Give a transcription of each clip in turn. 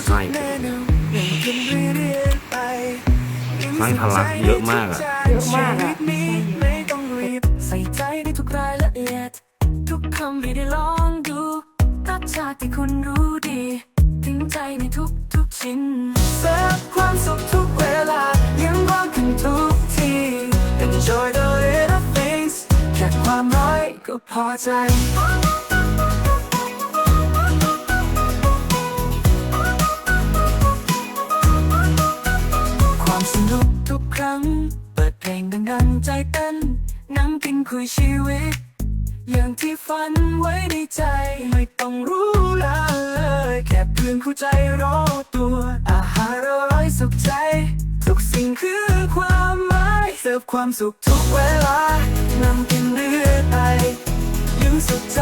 นไส้ไส้ทะลักเยอะมากอะเยอะมากอะใส่ใจในทุกรายละเอียด ทุกคำให้ได้ลองดูรสชาติที่คุณรู้ดีถึงใจในทุกทุกชิ้นเสิร์ฟความสุขทุกเวลายังว่างกันทุกที Enjoy the little things แค่ความร้อยก็พอใจ ง เปิดเพลงดังๆใจเต้นนั่งกินคุยชีวิต อย่างที่ฝันไว้ในใจไม่ต้องรู้เลยแค่เพื่อนคู่ใจรอตัว อาหารอร่อยสุขใจ ทุกสิ่งคือความหมายเสิร์ฟความสุขทุกเวลานำกินเรื่อยไปยังสุขใจ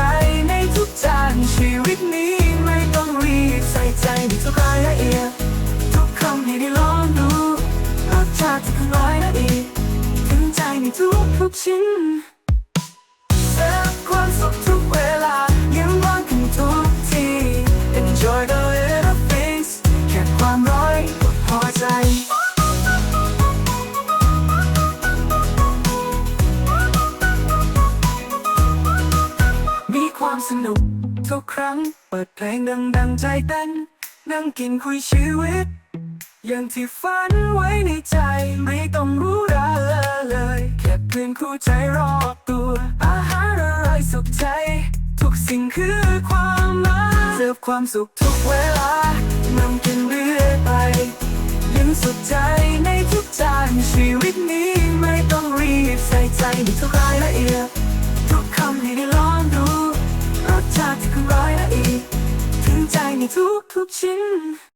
ในทุกจานชีวิตนี้ไม่ต้องรีบใส่ใจในทุกรายละเอียด ชิ้นเสิร์ฟความสุขทุกเวลายังว่างกันทุกที Enjoy the little things แค่ความร้อยก็พอใจมีความสนุกทุกครั้ง เปิดเพลงดังๆใจเต้นนั่งกินคุยชีวิต อย่างที่ฝันไว้ใน ใจรอบตัว อาหารอร่อยสุขใจ ทุกสิ่งคือความหมายเสิร์ฟความสุขทุกเวลานำกินเรื่อยไปยังสุขใจในทุกจานชีวิตนี้ไม่ต้องรีบใส่ใจในทุกรายละเอียด ทุกคำให้ได้ลองดูรสชาติที่คุณร้อยละเอียดถึงใจในทุกทุกชิ้น